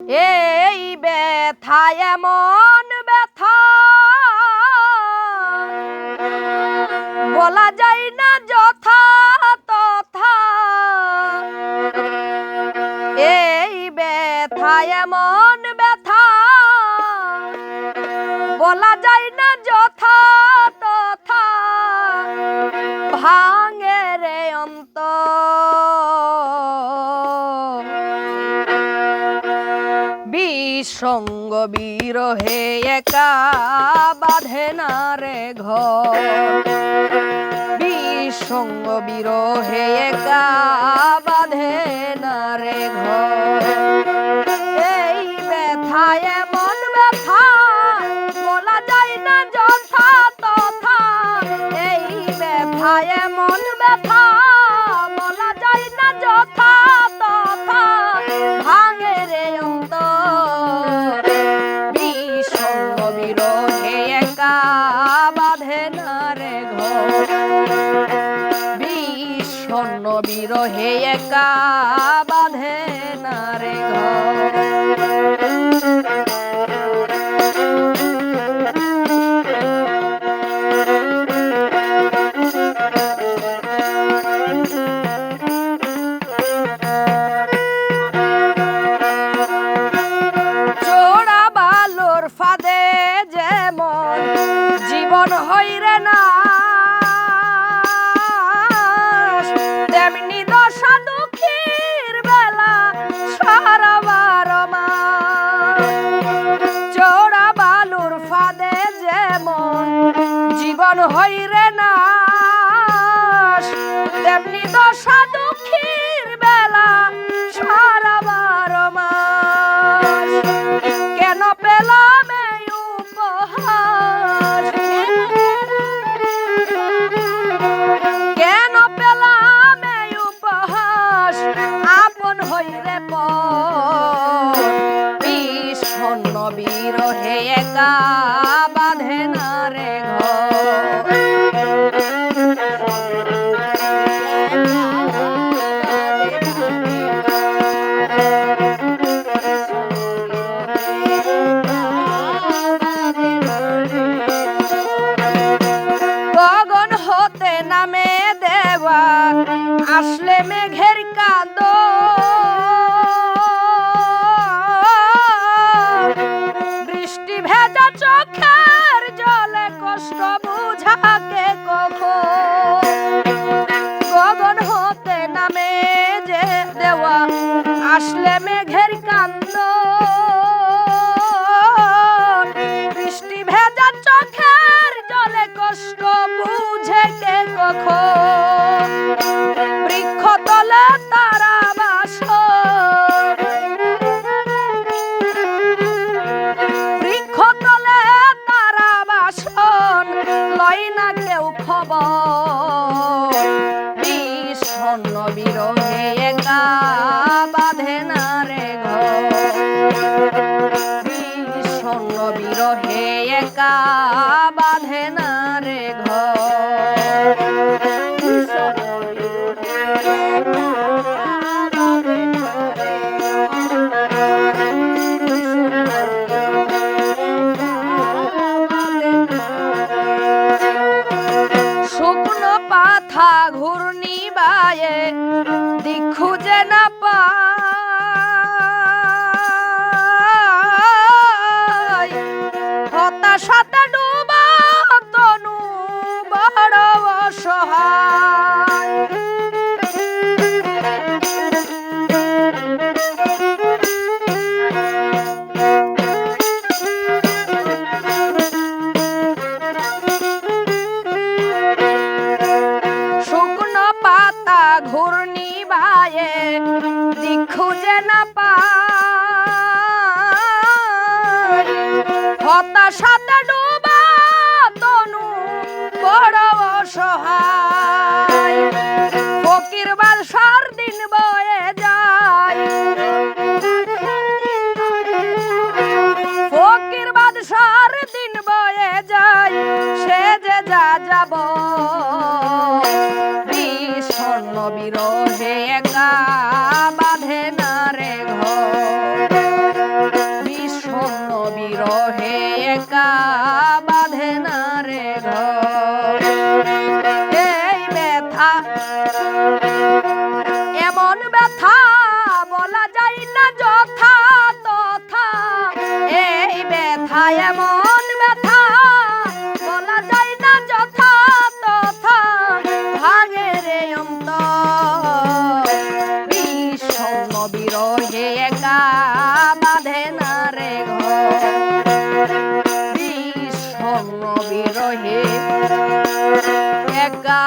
এই ব্যথা এমন ব্যথা। বলা যায় না যথা তথা এই ব্যথা এমন বিসঙ্গ বিরহে একা বাঁধে না রে ঘর। বিসঙ্গ বিরহে একা বাঁধে না রে ঘর। এই ব্যথা, এমন ব্যথা, বলা যায় না যথা তথা। এই ব্যথা, এমন ব্যথা বিরহে একা বাঁধে জীবন হইরে না। তেমনি আসলে মেঘের কান্দ। বৃষ্টি ভেজা চোখের জলে কষ্ট বুঝে কে কখন। বৃক্ষ তলে তারা বাস বৃক্ষ তলে তারা বাসন, লয় না কেউ খবর। বিষণ্ণ বিরহে একা হতাশাতে ডুবা বাঁধে না রে ঘর বিরহে একা